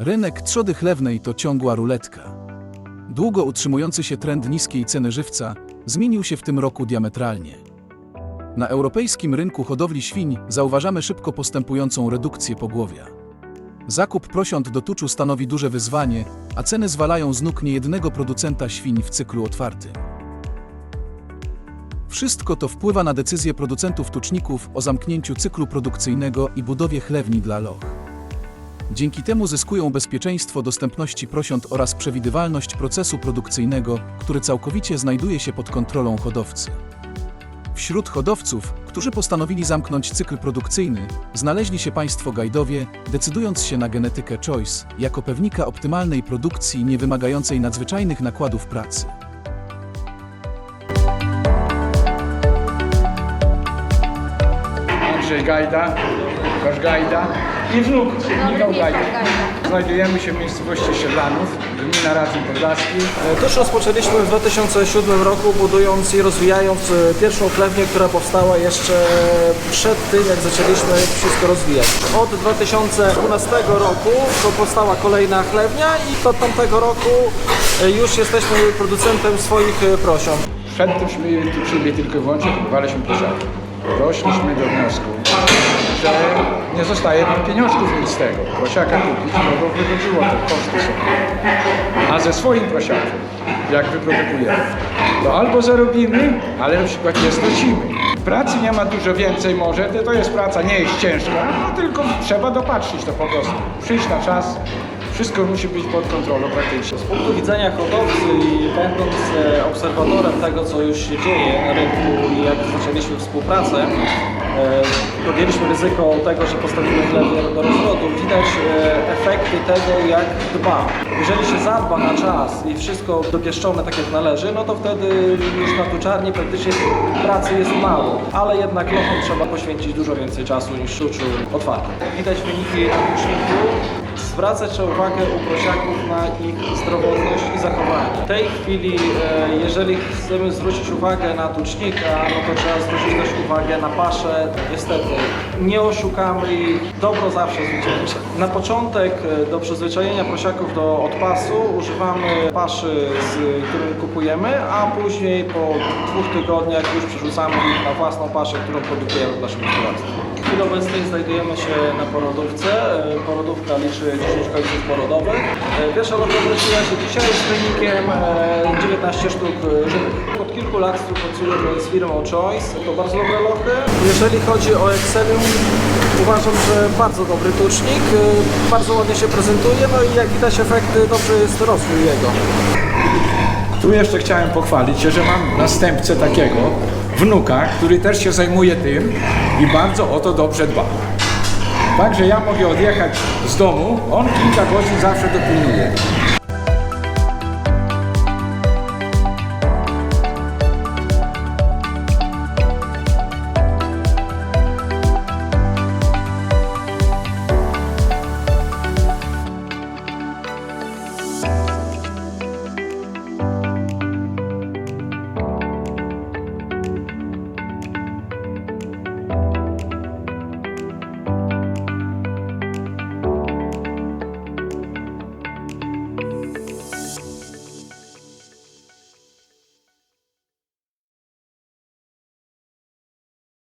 Rynek trzody chlewnej to ciągła ruletka. Długo utrzymujący się trend niskiej ceny żywca zmienił się w tym roku diametralnie. Na europejskim rynku hodowli świń zauważamy szybko postępującą redukcję pogłowia. Zakup prosiąt do tuczu stanowi duże wyzwanie, a ceny zwalają z nóg niejednego producenta świń w cyklu otwartym. Wszystko to wpływa na decyzje producentów tuczników o zamknięciu cyklu produkcyjnego i budowie chlewni dla loch. Dzięki temu zyskują bezpieczeństwo dostępności prosiąt oraz przewidywalność procesu produkcyjnego, który całkowicie znajduje się pod kontrolą hodowcy. Wśród hodowców, którzy postanowili zamknąć cykl produkcyjny, znaleźli się państwo Gajdowie, decydując się na genetykę Choice jako pewnika optymalnej produkcji niewymagającej nadzwyczajnych nakładów pracy. Andrzej Gajda, Gajda i wnuk Michał Gajda. Znajdujemy się w miejscowości Siedlanów, gmina Radzin Podlaski. Tuż rozpoczęliśmy w 2007 roku, budując i rozwijając e, pierwszą chlewnię, która powstała jeszcze przed tym, jak zaczęliśmy wszystko rozwijać. Od 2012 roku to powstała kolejna chlewnia i od tamtego roku e, już jesteśmy producentem swoich e, prosion. Przed tymśmy tuczyli tylko i wyłącznie kupowaliśmy posiadki. Doszliśmy do wniosku, że nie zostaje nam pieniążków nic z tego. Prosiaka kupić, no bo wychodziło to koszty są. A ze swoim prosiakiem, jak wyprodukujemy, to albo zarobimy, ale na przykład nie stracimy. Pracy nie ma dużo więcej może, to- to jest praca, nie jest ciężka, no tylko trzeba dopatrzyć to po prostu. Przyjść na czas, wszystko musi być pod kontrolą praktycznie. Z punktu widzenia hodowcy i będąc e, obserwatorem tego, co już się dzieje na rynku i jak zaczęliśmy współpracę, e, podjęliśmy ryzyko tego, że postawimy chlewnię do rozrodu. Widać e, efekty tego, jak dba. Jeżeli się zadba na czas i wszystko dopieszczone tak jak należy, no to wtedy już na tuczarni praktycznie pracy jest mało, ale jednak lochom trzeba poświęcić dużo więcej czasu niż tuczu otwartym. Widać wyniki na tuczniku. Zwracać trzeba uwagę u prosiaków na ich zdrowotność i zachowanie. W tej chwili, e, jeżeli chcemy zwrócić uwagę na tucznika, no to trzeba zwrócić też uwagę na paszę. Niestety, nie oszukamy ich, dobro zawsze zwycięży. Na początek e, do przyzwyczajenia prosiaków do odpasu używamy paszy, z którym kupujemy, a później po dwóch tygodniach już przerzucamy ich na własną paszę, którą produkujemy w naszym gospodarstwie. Chwili obecnej znajdujemy się na porodówce. E, Porodówka liczy 10 końców porodowych. E, Pierwsza wróciła się dzisiaj z wynikiem e, 19 sztuk e, żywych. Od kilku lat współpracujemy z firmą Choice. To bardzo dobre lochy. Jeżeli chodzi o Excelium, uważam, że bardzo dobry tucznik. Bardzo ładnie się prezentuje, no i jak widać efekty, dobrze jest rozwój jego. Tu jeszcze chciałem pochwalić się, że mam następcę takiego wnuka, który też się zajmuje tym i bardzo o to dobrze dba. Także ja mogę odjechać z domu, on kilka godzin zawsze dopilnuje.